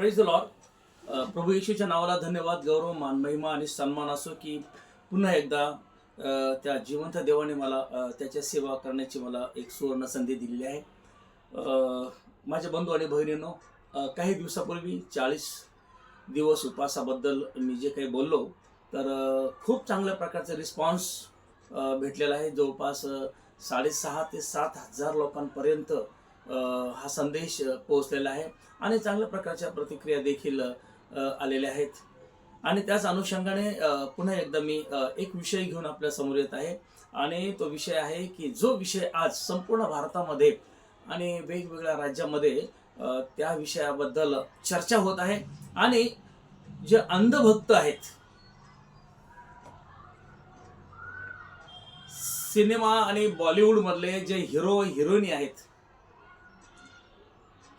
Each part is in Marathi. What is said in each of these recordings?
प्रेज द लॉर्ड प्रभू येशूच्या नावाला धन्यवाद गौरव मान महिमा आणि सन्मान असो की पुन्हा एकदा त्या जिवंत देवाने मला त्याच्या सेवा करण्याची मला एक सुवर्ण संधी दिलेली आहे. माझ्या बंधू आणि बहिणींनो काही दिवसापूर्वी चाळीस दिवस उपवासाबद्दल मी जे काही बोललो तर खूप चांगल्या प्रकारचा रिस्पॉन्स भेटलेला आहे. जवळपास साडेसहा ते सात हजार लोकांपर्यंत हा संदेश पोहोचलेला आहे आणि चांगल्या प्रकारच्या प्रतिक्रिया देखील आलेल्या आहेत. आणि त्याच अनुषंगाने पुन्हा एकदा मी एक विषय घेऊन आपल्यासमोर येत आहे. आणि तो विषय आहे की जो विषय आज संपूर्ण भारतामध्ये आणि वेगवेगळ्या राज्यामध्ये त्या विषयाबद्दल चर्चा होत आहे आणि जे अंधभक्त आहेत सिनेमा आणि बॉलिवूडमधले जे हिरो हिरोईनी आहेत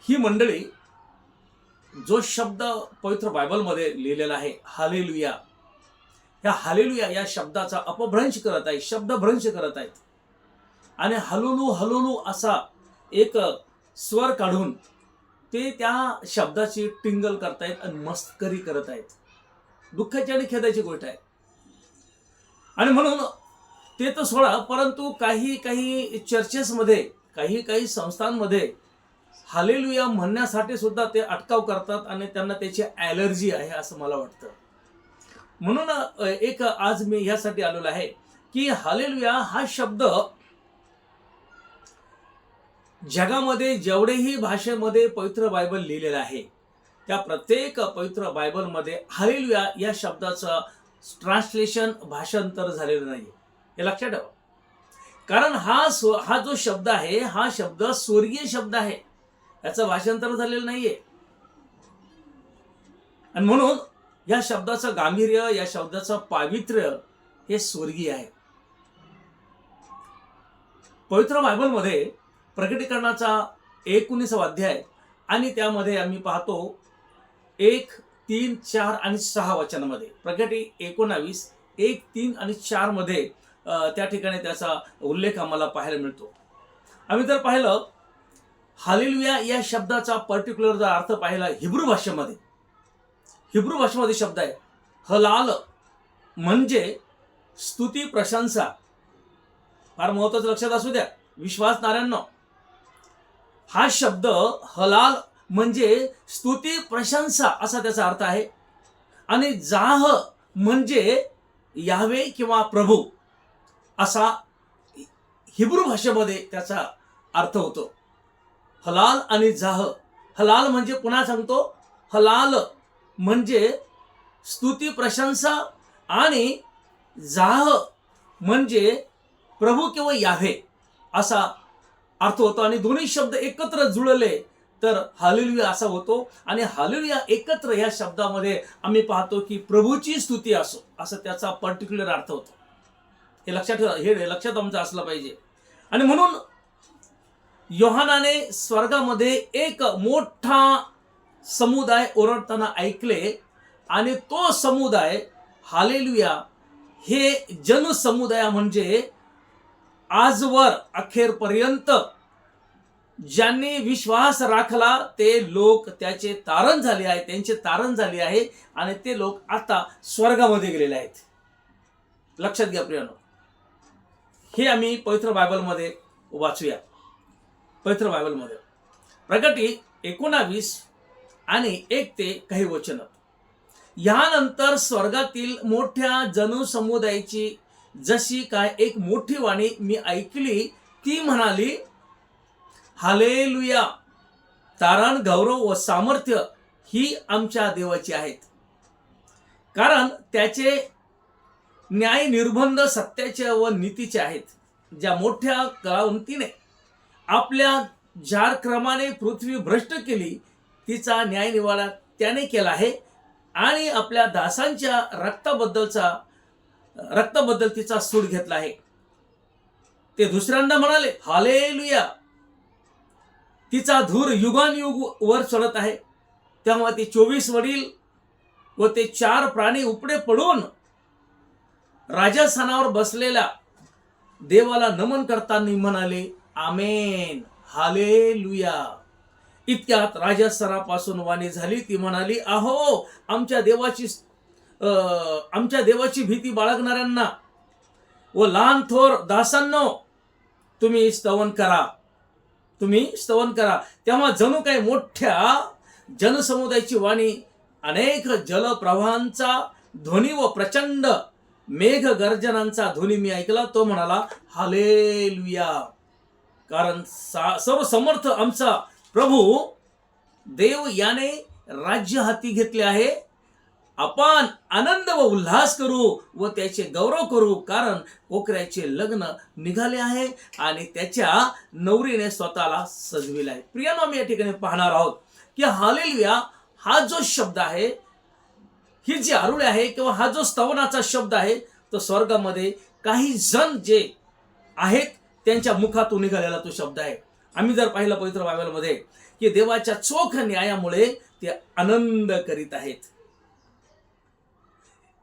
ही मंडळी जो शब्द पवित्र बायबलमध्ये लिहिलेला आहे हालेलुया. या हालेलुया या शब्दाचा अपभ्रंश करत आहे शब्दभ्रंश करत आहेत. आणि हलुलू हलुलू असा एक स्वर काढून ते त्या शब्दाची टिंगल करतायत आणि मस्करी करत आहेत. दुःखाची आणि खेदाची गोष्ट आहे. आणि म्हणून ते तर सोडा परंतु काही काही चर्चेसमध्ये काही काही संस्थांमध्ये हालेलुया म्हणण्यासाठी सुद्धा ते अटकाव करतात आणि त्यांना त्याची ॲलर्जी आहे असं मला वाटतं. म्हणून एक आज मी ह्यासाठी आलेलो आहे की हालेलुया हा शब्द जगामध्ये जेवढेही भाषेमध्ये पवित्र बायबल लिहिलेलं आहे त्या प्रत्येक पवित्र बायबलमध्ये हालेलुया या शब्दाचं ट्रान्सलेशन भाषांतर झालेलं नाही. हे लक्षात ठेवा. कारण हा हा जो शब्द आहे हा शब्द स्वर्गीय शब्द आहे. याचं भाषांतर झालेलं नाहीये. आणि म्हणून या शब्दाचं गांभीर्य या शब्दाचं पावित्र्य हे स्वर्गीय आहे. पवित्र बायबलमध्ये प्रकटीकरणाचा एकोणीसावा अध्याय आणि त्यामध्ये आम्ही पाहतो एक तीन चार आणि सहा वचनामध्ये. प्रकटी एकोणावीस एक तीन आणि चारमध्ये त्या ठिकाणी त्याचा उल्लेख आम्हाला पाहायला मिळतो. आम्ही तर पाहिलं हालिलुया या शब्दाचा पर्टिक्युलर जर अर्थ पाहिला हिब्रू भाषेमध्ये. हिब्रू भाषेमध्ये शब्द आहे हलाल म्हणजे स्तुती प्रशंसा. फार महत्वाचं लक्षात असू द्या विश्वासणाऱ्यांना हा शब्द हलाल म्हणजे स्तुती प्रशंसा असा त्याचा अर्थ आहे. आणि जाह म्हणजे यावे किंवा प्रभू असा हिब्रू भाषेमध्ये त्याचा अर्थ होतो. हलाल आणि जाह हलाल म्हणजे पुन्हा सांगतो? हलाल म्हणजे स्तुती प्रशंसा आणि जाह म्हणजे प्रभू किंवा यावे असा अर्थ होतो. आणि दोन्ही शब्द एकत्र जुळले तर हालेलुया असा होतो. आणि हालेलुया एकत्र या शब्दामध्ये आम्ही पाहतो की प्रभूची स्तुती असो असं त्याचा पर्टिक्युलर अर्थ होतो. हे लक्षात ठेवा हे लक्षात आमचं असलं पाहिजे. आणि म्हणून योहानाने स्वर्गामध्ये एक मोठा समुदाय ओरडताना ऐकले आणि तो समुदाय हालेलुया हे जनसमुदाय म्हणजे आजवर अखेरपर्यंत ज्यांनी विश्वास राखला ते लोक त्याचे तारण झाले आहे त्यांचे तारण झाले आहे आणि ते लोक आता स्वर्गामध्ये गेलेले आहेत. लक्षात घ्या प्रियानो. हे आम्ही पवित्र बायबलमध्ये वाचूया. पवित्र बायबलमध्ये. प्रगटी एकोणावीस आणि एक ते काही वचन. यानंतर स्वर्गातील मोठ्या जनसमुदायाची जशी काय एक मोठी वाणी मी ऐकली ती म्हणाली हालेलुया! तारण गौरव व सामर्थ्य ही आमच्या देवाची आहेत. कारण त्याचे न्याय निर्बंध सत्याचे व नीतीचे आहेत ज्या मोठ्या कळावंतीने आपल्या ज्या क्रमाने पृथ्वी भ्रष्ट केली तिचा न्यायनिवाडा त्याने केला आहे. आणि आपल्या दासांच्या रक्ताबद्दलचा रक्ताबद्दल तिचा सूड घेतला आहे. ते दुसऱ्यांदा म्हणाले हालेलुया. तिचा धूर युगानयुग वर चढत आहे. तेव्हा ती चोवीस वडील व ते चार प्राणी उपडे पडून राजस्थानावर बसलेल्या देवाला नमन करताना म्हणाले आमेन. हाले इतक्यात राजस्थानापासून वाणी झाली. ती म्हणाली अहो आमच्या देवाची आमच्या देवाची भीती बाळगणाऱ्यांना व लहान थोर दासांनो तुम्ही स्तवन करा. तुम्ही स्तवन करा. तेव्हा जणू काही मोठ्या जनसमुदायाची वाणी अनेक जलप्रवाहांचा ध्वनी व प्रचंड मेघ गर्जनांचा ध्वनी मी ऐकला. तो म्हणाला हालेलुया. कारण सा- सर्व समर्थ आमचा प्रभू देव याने राज्य हाती घेतले आहे. आपण आनंद व उल्हास करू व त्याचे गौरव करू कारण कोकऱ्याचे लग्न निघाले आहे आणि त्याच्या नवरीने स्वतःला सजविले आहे प्रियानो आम्ही या ठिकाणी पाहणार आहोत की हालेलव्या हा जो शब्द आहे ही जी आरुळे आहे किंवा हा जो स्तवनाचा शब्द आहे तो स्वर्गामध्ये काही जण जे आहेत त्यांच्या मुखातून निघालेला तो शब्द आहे. आम्ही जर पाहिलं पवित्र बायबलमध्ये की देवाच्या चोख न्यायामुळे ते आनंद करीत आहेत.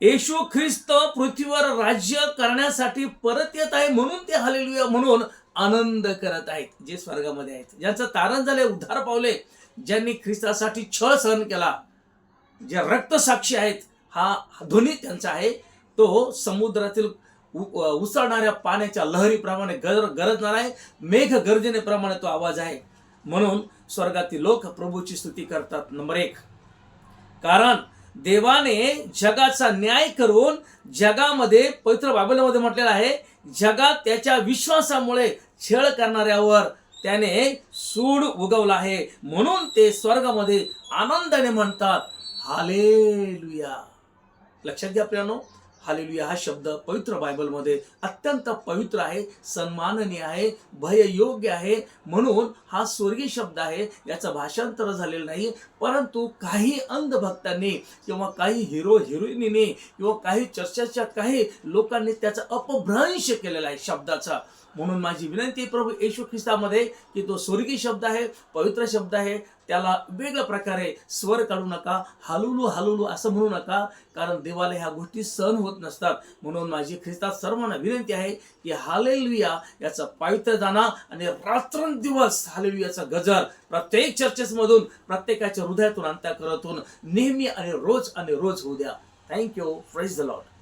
येशू ख्रिस्त पृथ्वीवर राज्य करण्यासाठी परत येत आहे म्हणून ते हालेलुया म्हणून आनंद करत आहेत जे स्वर्गामध्ये आहेत. ज्यांचं तारण झाले उद्धार पावले ज्यांनी ख्रिस्तासाठी छळ सहन केला जे रक्तसाक्षी आहेत हा ध्वनी त्यांचा आहे तो समुद्रातील उसळणाऱ्या पाण्याच्या लहरीप्रमाणे गर गरजणार आहे. मेघ गर्जनेप्रमाणे तो आवाज आहे. म्हणून स्वर्गातील लोक प्रभूची स्तुती करतात. नंबर एक. कारण देवाने जगाचा न्याय करून जगामध्ये पवित्र बायबलमध्ये म्हटलेलं आहे जगात त्याच्या विश्वासामुळे छळ करणाऱ्यावर त्याने सूड उगवला आहे. म्हणून ते स्वर्गामध्ये आनंदाने म्हणतात हाले लुया लक्षात घ्या प्रियानो हालेलुया. हा शब्द पवित्र बायबलमध्ये अत्यंत पवित्र आहे सन्माननीय आहे भययोग्य आहे. म्हणून हा स्वर्गीय शब्द आहे याचं भाषांतर झालेलं नाही. परंतु काही अंधभक्तांनी किंवा काही हिरो हिरोईनीने किंवा काही चर्चाच्या काही लोकांनी त्याचा अपभ्रंश केलेला आहे शब्दाचा. म्हणून माझी विनंती प्रभू येशू ख्रिस्तामध्ये की तो स्वर्गीय शब्द आहे पवित्र शब्द आहे त्याला वेगळ्या प्रकारे स्वर काढू नका हलुलू हलुलू असं म्हणू नका कारण देवाला ह्या गोष्टी सहन होत नसतात. म्हणून माझी ख्रिस्तात सर्वांना विनंती आहे की हालेलुया याचा पवित्र जाणा आणि रात्रंदिवस हालेलुयाचा गजर प्रत्येक चर्चेसमधून प्रत्येकाच्या हृदयातून अंत्याकरातून नेहमी आणि रोज आणि रोज होऊ द्या. Thank you fresh the lot